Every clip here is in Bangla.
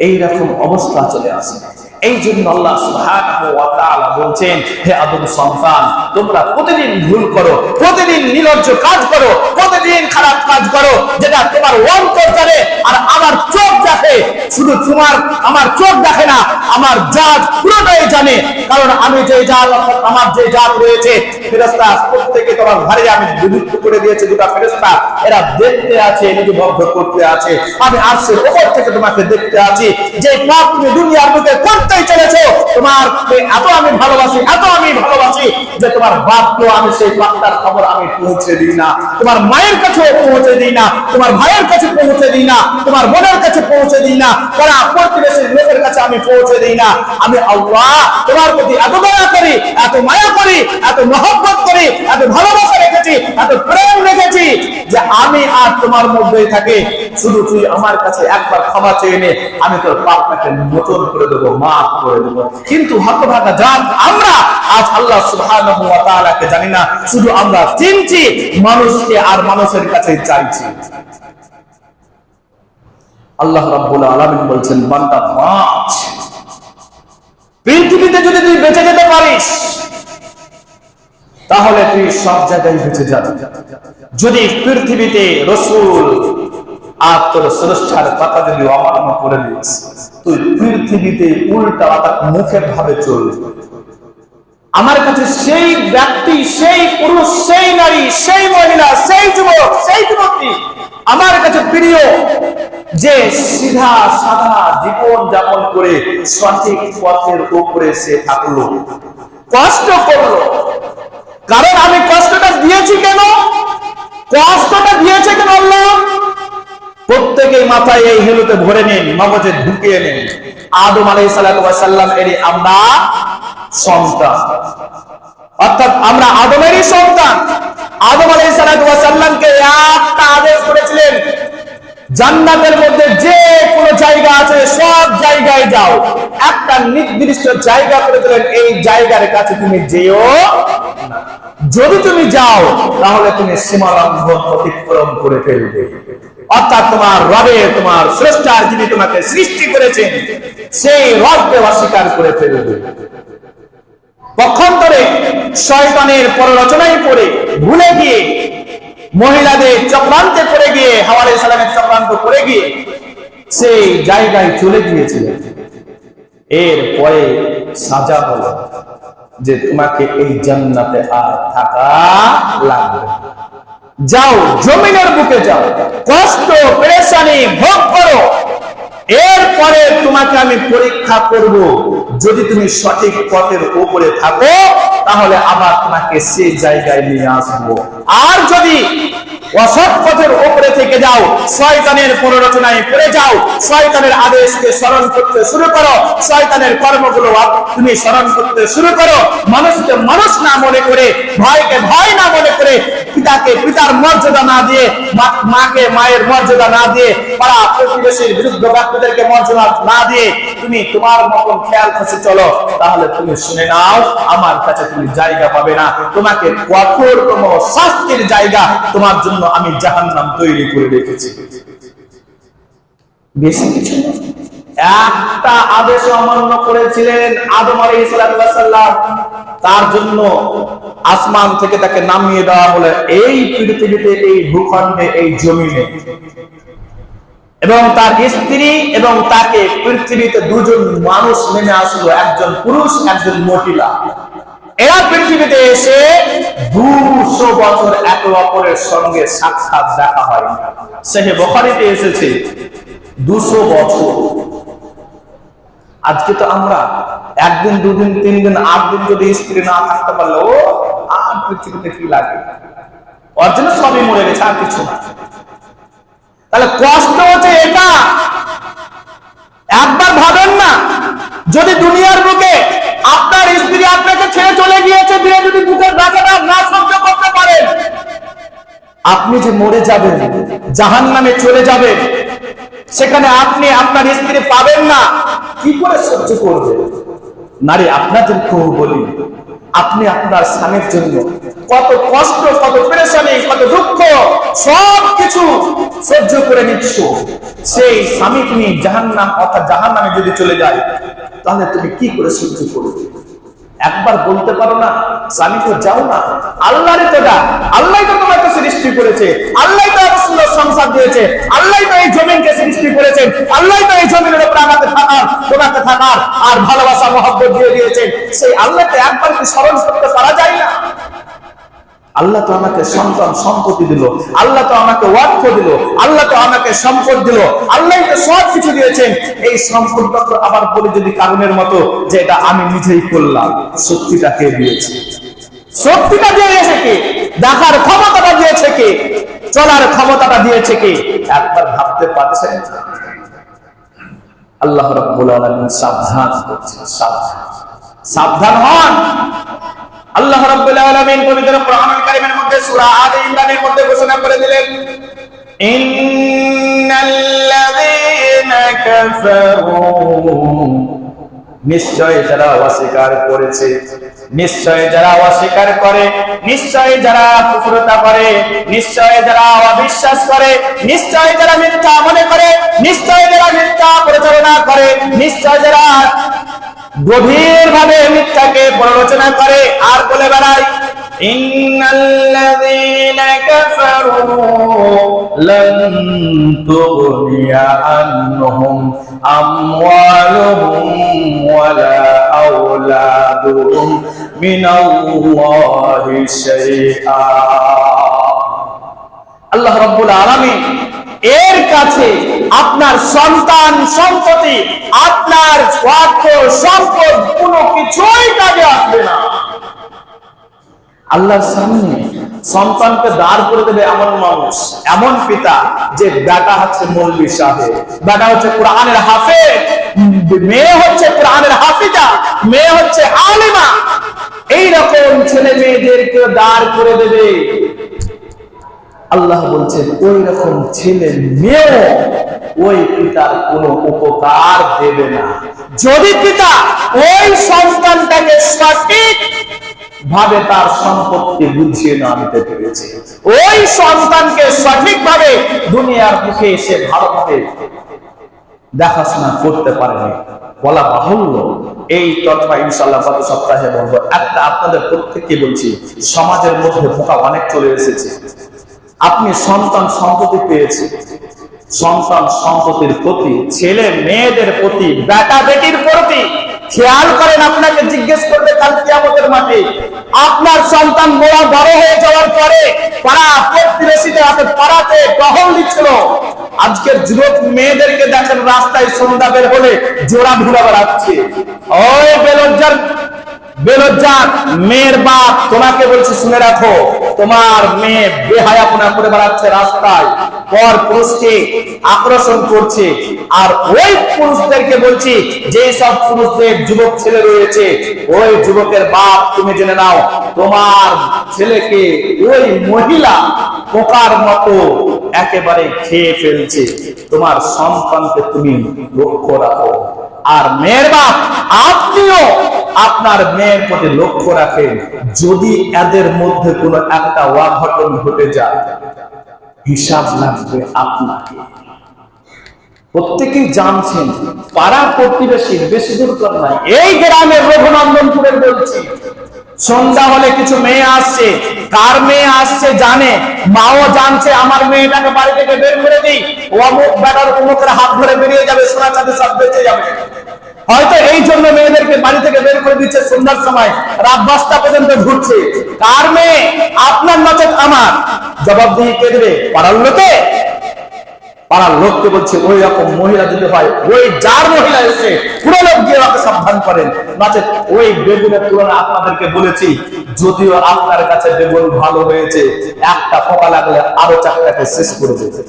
এইরকম অবস্থা চলে আসে। এই জন্য আল্লাহ বলছেন, হে আদম সন্তান, তোমরা প্রতিদিন ভুল করো, প্রতিদিন নির্লজ্জ কাজ করো, প্রতিদিন খারাপ কাজ করো, যেটা তোমার অন্তর জানে আর আমার চোখ দেখে। শুধু তোমার, আমার চোখ দেখে না, আমার জাত পুরোটাই জানে। কারণ আমি যে অর্থাৎ আমার যে জাত রয়েছে, ফেরেশতা প্রত্যেকে তোমার ঘরে আমি বিলুপ্ত করে দিয়েছি, দুটা ফেরেশতা, এরা দেখতে আছে লিপিবদ্ধ করতে আছে। আমি আরশের ওপর থেকে তোমাকে দেখতে আছি, যে পাপ তুমি দুনিয়ার বুকে করতেই চলেছো? তোমার এত আমি ভালোবাসি, এত আমি ভালোবাসি যে তোমার বাপকেও আমি সেই বার্তার খবর আমি পৌঁছে দিই না। তোমার মায়ের কাছেও পৌঁছে দিই না, তোমার ভাইয়ের কাছে পৌঁছে দিই না, তোমার বোনের কাছে পৌঁছে দিই না পাড়া প্রতিবেশীর লোকের কাছে আমি পৌঁছে দিই না। আমি আল্লাহ তোমার প্রতি এত দয়া করি, এত মায়া করি, এত মহব্বত করি, এত ভালোবাসা রেখেছি, এত প্রেম রেখেছি যে আমি আর তোমার মধ্যেই থাকি। শুধু তুই আমার কাছে একবার ক্ষমা চেয়ে নে, আমি তোর পাপটাকে মোচন করে দেবো করে দেবো। কিন্তু হতভাগা আমরা আজ আল্লাহ সুবহানাহু ওয়া তাআলাকে জানি না, শুধু আমরা চিনছি, মানুষকে আর মানুষের কাছে চাইছি। আল্লাহ রাব্বুল আলামিন বান্দা পৃথিবীতে যদি তুই বেঁচে যেতে পারিস, তাহলে তুই সব জায়গায় বেঁচে যাবি। যদি পৃথিবীতে রসুল আর তোর স্রষ্টার কথা যদি অমান্য করে দিস, তুই পৃথিবীতে উল্টা মুখের ভাবে আমার কাছে সেই ব্যক্তি, সেই পুরুষ, সেই নারী, সেই মহিলা, সেই যুবক, সেই যুবতী, আমার কাছে প্রিয় যে সিধা সাদা জীবন যাপন করে সঠিক পথের উপরে সে থাকল। কষ্ট করল। কারণ আমি কষ্টটা দিয়েছি কেন? কষ্টটা দিয়েছে কেন আল্লাহ? প্রত্যেকেই মাথায় এই হেলুতে ভরে নিন মগজে ঢুকিয়ে নিন। আদম আলাই সাল্লাম এরই আমরা সন্তান। অর্থাৎ আমরা আদমেরই সন্তান। আদম আলাই সাল্লামকে একটা আদেশ করেছিলেন, জান্নাতের মধ্যে যে কোনো জায়গা আছে, সব জায়গায় যাও। একটা নির্দিষ্ট জায়গা করে দিলেন, এই জায়গার কাছে তুমি যেও না। যদি তুমি যাও, তাহলে তুমি সীমালঙ্ঘন অতিক্রম করে ফেলবে। অর্থাৎ তোমার রবে, তোমার স্রষ্টার যিনি তোমাকে সৃষ্টি করেছেন, সেই রবকে অস্বীকার করে ফেলবে। পক্ষান্তরে শয়তানের পররচনায় পড়ে, ভুলে গিয়ে, মহিলাদের চক্রান্তে পড়ে গিয়ে, হাওয়ালে সালামের চক্রান্ত করে গিয়ে, সেই জায়গায় চলে গিয়েছিলেন। এর পরে সাজা হলো। যে তোমাকে এই জান্নাতে আর থাকা লাগবে যাও, জমিনের বুকে যাও। কষ্ট, পেরেশানি ভোগ করো। এরপরে তোমাকে আমি পরীক্ষা করব। যদি তুমি সঠিক পথের উপরে থাকো, তাহলে আবার তোমাকে সেই জায়গায় নিয়ে আসব। আর যদি অসৎ পথের উপরে থেকে যাও। শয়তানের পুনরচনায় যাও। শয়তানের আদেশকে স্মরণ করতে শুরু করো। শয়তানের কর্মগুলো তুমি স্মরণ করতে শুরু করো। মানুষকে মানুষ না মনে করে ভয় না মনে করে, পিতাকে পিতার মর্যাদা না দিয়ে মাকে মায়ের মর্যাদা না দিয়ে, পাড়া প্রতিবেশীর বিরুদ্ধ মর্যাদা না দিয়ে তুমি তোমার মতন খেয়াল খুশি চলো। তাহলে তুমি শুনে নাও, আমার কাছে তুমি জায়গা পাবে না। তোমাকে কঠোরতম শাস্তির জায়গা তোমার জন্য আমি জাহান্নাম তৈরি করে রেখেছি। বেশি কিছু একটা আদেশ অমান্য করেছিলেন আদম আলী সাল্লাম তার জন্য আসমান থেকে তাকে নামিয়ে দেওয়া হলো এই পৃথিবীতে, এই ভূখণ্ডে, এই জমিনে। এবং তার স্ত্রী এবং তাকে পৃথিবীতে দুজন মানুষ নেমে আসলো, একজন পুরুষ, একজন মহিলা। এরা পৃথিবীতে এসে দুশো বছর একে অপরের সঙ্গে সাক্ষাৎ দেখা হয়। সেহে বখারিতে এসেছে, দুশো বছর। আজকে তো আমরা একদিন, দুদিন তিন দিন আট দিন যদি স্ত্রী না থাকতে পারলে, ও আর পৃথিবীতে কি লাগে? ওর জন্য সবই মরে গেছে, আর কিছু না। তাহলে কষ্ট হচ্ছে এটা। একবার ভাবেন না, যদি দুনিয়ার বুকে আপনার স্ত্রী আপনাকে ছেড়ে চলে গিয়েছে দিয়ে যদি বুকের ব্যথাটা না সহ্য করতে পারেন আপনি যে মরে যাবেন জাহান নামে চলে যাবেন, সেখানে আপনি আপনার স্ত্রী পাবেন না, কি করে সহ্য করবেন নারী, আপনাদেরকেও বলি, আপনি আপনার স্বামীর জন্য কত কষ্ট, কত পেরেশানি, কত দুঃখ সব কিছু সহ্য করে নিচ্ছ। সেই স্বামী তুমি জাহান নাম অর্থাৎ জাহান নামে যদি চলে যায় তাহলে তুমি কি করে সহ্য করবে? একবার বলতে পারো না স্বামী তো যাও না। আল্লাহরই তো ডাক আল্লাহ তো তোমাকে সৃষ্টি করেছে আল্লাহ তো সুন্দর সংসার দিয়েছে আল্লাহ তো এই জমিনকে সৃষ্টি করেছেন আল্লাহ তো এই জমিনের উপর আমাকে থাকার, তোমাকে থাকার আর ভালোবাসা, মহব্বত দিয়ে দিয়েছেন। সেই আল্লাহকে একবার কি স্মরণ করতে পারা যায় না? আল্লাহ তো আমাকে সন্তান, সম্পত্তি দিল। আল্লাহ তো আমাকে অর্থ দিল। আল্লাহ তো আমাকে সম্পদ দিল। আল্লাহ তো সব কিছু দিয়েছেন। এই সম্পদটা তো আবার বলি যদি কারণের মতো যে এটা আমি নিজেই করলাম, সত্যিটা কে দিয়েছে? সত্যিটা দিয়েছে কে? দেখার ক্ষমতাটা দিয়েছে কে? চলার ক্ষমতাটা দিয়েছে কে? একবার ভাবতে পারছেন? আল্লাহ রাব্বুল আলামিন সাবধান করছেন, সাবধান। সাবধান হন। আল্লাহ রাব্বুল আলামিন পবিত্র কোরআনুল কারীমের মধ্যে সূরা আলে ইমরানের মধ্যে ঘোষণা করে দিলেন, ইন্নাল্লাযীনা কাফারু। নিশ্চয় যারা অস্বীকার করেছে, নিশ্চয় যারা অস্বীকার করে, নিশ্চয় যারা কুফরতা করে, নিশ্চয় যারা অবিশ্বাস করে, নিশ্চয় যারা মিথ্যা মনে করে, নিশ্চয় যারা মিথ্যা প্রচারণা করে, নিশ্চয় যারা গভীর ভাবে মিথ্যাকে প্ররোচনা করে আর বলে বেড়ায় ইন্নাল্লাযীনা কাফারু লান তুগনিয়া আনহুম আমওয়ালুহুম ওয়ালা আওলাদুহুম মিনাল্লাহি শাইআ. আল্লাহ রাব্বুল আলামিন এর কাছে আপনার সন্তান, সম্পত্তি, আপনার স্বার্থ, সম্পদ কোনো কিছুই কাজে আসবে না। আল্লাহর সামনে সন্তানকে দাঁড় করে দেবে এমন মানুষ, এমন পিতা যে বেটা হচ্ছে মৌলবী সাহেব বেটা হচ্ছে কোরআনের হাফে মেয়ে হচ্ছে কোরআনের হাফিজা, মেয়ে হচ্ছে আলিমা। এইরকম ছেলে মেয়েদেরকে দাঁড় করে দেবে। আল্লাহ বলছেন ওই রকম ছেলে মেয়েও ওই পিতার কোনো উপকার দেবে না। যদি পিতা ওই সন্তানটাকে সঠিক ভাবে তার সম্পত্তি বুঝিয়ে না নিতে পেরেছে, ওই সন্তানকে সঠিকভাবে দুনিয়ার মুখে এসে ভালোভাবে দেখাশোনা করতে পারেনি। বলা বাহুল্য, এই তথ্য ইনশাল্লাহ গত সপ্তাহে বলব। একটা আপনাদের প্রত্যেককে বলছি, সমাজের মধ্যে বোকা অনেক চলে এসেছে। আপনি সন্তান সম্পত্তি পেয়েছেন সন্তান সম্পত্তির প্রতি, ছেলে মেয়েদের প্রতি, বেটা বেটির প্রতি খেয়াল করেন, আপনাকে জিজ্ঞেস করবে কাল কিয়ামতের মাঠে, আপনার সন্তান বড় বড় হয়ে যাওয়ার পরে পাড়া প্রতিবেশীদের হাতে পাড়াতে টহল দিচ্ছিল। আজকের যুবক মেয়েদেরকে দেখেন, রাস্তায় সন্ধ্যা বের হলে জোড়া ঘুরা বেড়াচ্ছে। ওই বেলজ্জার যে সব পুরুষদের যুবক ছেলে রয়েছে, ওই যুবকের বাপ তুমি জেনে নাও, তোমার ছেলেকে ওই মহিলা পোকার মতো একেবারে খেয়ে ফেলছে, তোমার সন্তানকে তুমি লক্ষ্য রাখো। আর মেয়ের বাপ, আপনিও আপনার মেয়ের প্রতি লক্ষ্য রাখেন, যদি এদের মধ্যে কোনো একটা অঘটন ঘটে যায়, হিসাব লাগবে আপনাকে। প্রত্যেকেই জানছেন পাড়া প্রতিবেশী বেশি দূর নাই এই গ্রামের রঘুনন্দনপুরের বলছি, সন্ধ্যা হলে কিছু মেয়ে আসছে, কার মেয়ে আসছে জানে, মাও জানছে, আমার মেয়েটাকে বাড়ি থেকে বের করে দিই অমুক বেটার অমুকের হাত ধরে বেরিয়ে যাবে সোনা চাঁদে সব বেঁচে যাবে। হয়তো এই জন্য মেয়েদেরকে বাড়ি থেকে বের করে দিচ্ছে সন্ধ্যার সময়। রাত দশটা পর্যন্ত ঘুরছে। কার মেয়ে? আপনার নচেত আমার। জবাবদিহি কে দেবে? পাড়ার লোকে। পাড়ার লোককে বলছে, ওই রকম মহিলা যদি হয়, ওই যার মহিলা এসে পুরো লোক দিয়ে আমাকে সাবধান করেন। নাচে ওই বেগুনের তুলনা আপনাদেরকে বলেছি, যদিও আপনার কাছে বেগুন ভালো হয়েছে, একটা পোকা লাগলে আরও চারটাকে শেষ করে দেবে।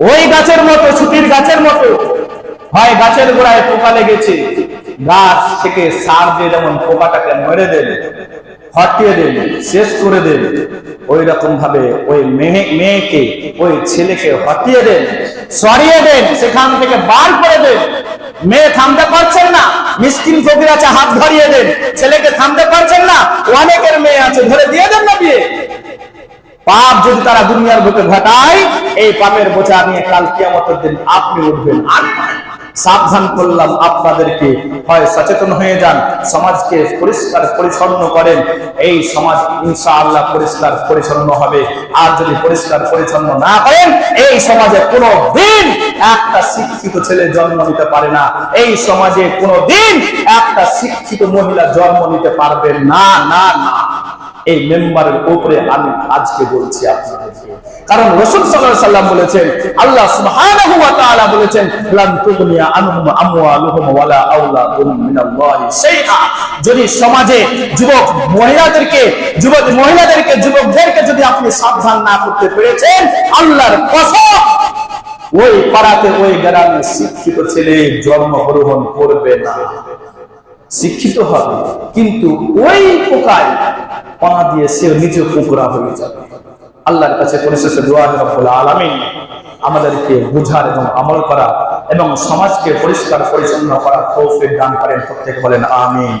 ওই গাছের মতো ছুটির গাছের মতো। হয় গাছের গোড়ায় পোকা লেগেছে। গাছ থেকে সার দিয়ে যেমন পোকাটাকে মেরে দেবে, হটিয়ে দেবে, শেষ করে দেবে ওই রকম ভাবে ওই মেয়ে মেয়েকে, ওই ছেলেকে হটিয়ে দেন, সরিয়ে দেন, সেখান থেকে বার করে দেন। মেয়ে থামতে পারছেন না, মিসকিন ফকির আছে, হাত ধরিয়ে দেন। ছেলেকে থামতে পারছেন না, অনেকের মেয়ে আছে, ধরে দিয়ে দেন না বিয়ে। পাপ যদি তারা দুনিয়ার বুকে ঘটায়, এই পাপের বোঝা নিয়ে কাল কিয়ামতের দিন আপনি উঠবেন। আমি। সাবধান করলাম, আপনাদেরকে। হয় সচেতন হয়ে যান, সমাজকে পরিষ্কার পরিচ্ছন্ন করেন। এই সমাজ ইনশাআল্লাহ পরিষ্কার পরিচ্ছন্ন হবে। আর যদি পরিষ্কার পরিচ্ছন্ন না করেন, এই সমাজে কোনো দিন একটা শিক্ষিত ছেলে জন্ম নিতে পারে না। এই সমাজে কোনো দিন একটা শিক্ষিত মহিলা জন্ম নিতে পারবে না না না। এই মেম্বারের উপরে আমি আজকে বলছি আপনাদেরকে। কারণ রসুল সাল্লাম বলেছেন, আল্লাহ সুবহানাহু বলেছেন যদি সমাজে যুবক মহিলাদেরকে যুবক মহিলাদেরকে, যুবকদেরকে যদি আপনি সাবধান না করতে পেরেছেন, আল্লাহর ওই পাড়াতে ওই গ্রামে শিক্ষিত ছেলে জন্মগ্রহণ করবে না। শিক্ষিত হবে, কিন্তু ওই পোকায় পা দিয়ে সে নিজে পোকরা হয়ে যাবে। আল্লাহর কাছে পরিশেষে দোয়া রব্বুল আলামিন। আমাদেরকে বুঝার এবং আমল করা এবং সমাজকে পরিষ্কার পরিচ্ছন্ন করা তৌফিক দান করেন। প্রত্যেক বলেন, আমিন।